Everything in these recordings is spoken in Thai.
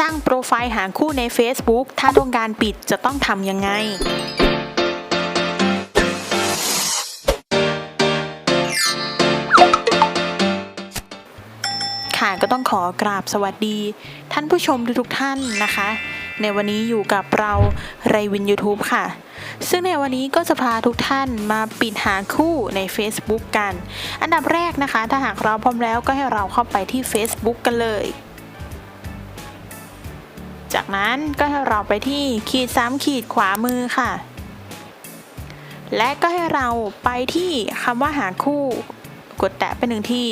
สร้างโปรไฟล์หาคู่ใน Facebook ถ้าต้องการปิดจะต้องทำยังไงค่ะก็ต้องขอกราบสวัสดี ท่านผู้ชมทุกท่านนะคะ ในวันนี้อยู่กับเราไรวิน YouTube ค่ะ ซึ่งในวันนี้ก็จะพาทุกท่านมาปิดหาคู่ใน Facebook กัน อันดับแรกนะคะ ถ้าหากเราพร้อมแล้วก็ให้เราเข้าไปที่ Facebook กันเลย จากนั้นก็ให้เราไปที่ขีด3ขีดขวามือค่ะ และก็ให้เราไปที่คำว่าหาคู่ กดแตะไปหนึ่งที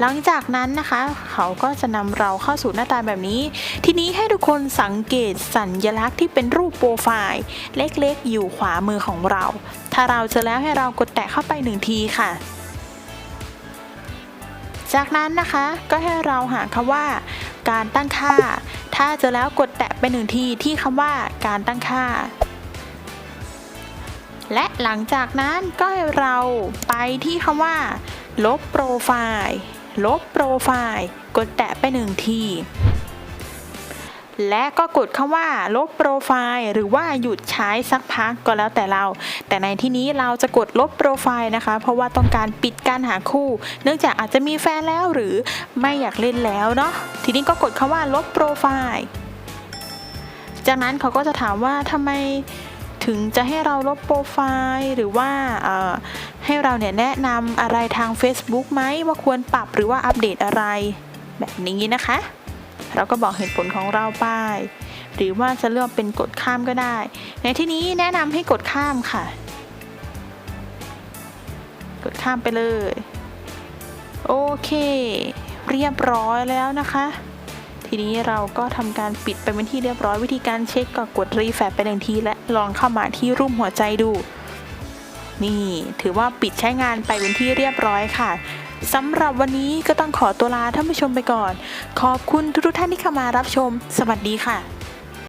หลังจากนั้นนะคะ เขาก็จะนำเราเข้าสู่หน้าตาแบบนี้ ทีนี้ให้ทุกคนสังเกตสัญลักษณ์ที่เป็นรูปโปรไฟล์เล็กๆ อยู่ขวามือของเรา ถ้าเราเจอแล้วให้เรากดแตะเข้าไปหนึ่งทีค่ะจากนั้นนะคะก็ให้เราหาคำว่า การตั้งค่า ถ้าเจอแล้วกดแตะไปหนึ่งทีที่คำว่าการตั้งค่า และหลังจากนั้นก็ให้เราไปที่คำว่า ลบโปรไฟล์ ลบโปรไฟล์ กดแตะไปหนึ่งที และก็กดคำว่าลบโปรไฟล์หรือว่าหยุดใช้สักพักก็แล้วแต่เรา แต่ในที่นี้เราจะกดลบโปรไฟล์นะคะ เพราะว่าต้องการปิดการหาคู่ เนื่องจากอาจจะมีแฟนแล้วหรือไม่อยากเล่นแล้วเนาะทีนี้ก็กดคำว่าลบโปรไฟล์จากนั้นเขาก็จะถามว่าทำไมถึงจะให้เราลบโปรไฟล์หรือว่าให้เราเนี่ยแนะนำอะไรทาง Facebook ไหมว่าควรปรับหรือว่าอัปเดตอะไร แบบนี้นะคะ เราก็บอกเหตุผลของเราไป หรือว่าจะเลือกเป็นกดข้ามก็ได้ ในที่นี้แนะนำให้กดข้ามค่ะ กดข้ามไปเลย โอเค เรียบร้อยแล้วนะคะ ทีนี้เราก็ทำการปิดไปเป็นที่เรียบร้อยวิธีการเช็คก็กดรีแฟไปหนึ่งทีและลองเข้ามาที่รูปหัวใจดู นี่ ถือว่าปิดใช้งานไปเป็นที่เรียบร้อยค่ะสำหรับวันนี้ก็ต้องขอตัวลาท่านผู้ชมไปก่อน ขอบคุณทุกท่านที่เข้ามารับชม สวัสดีค่ะ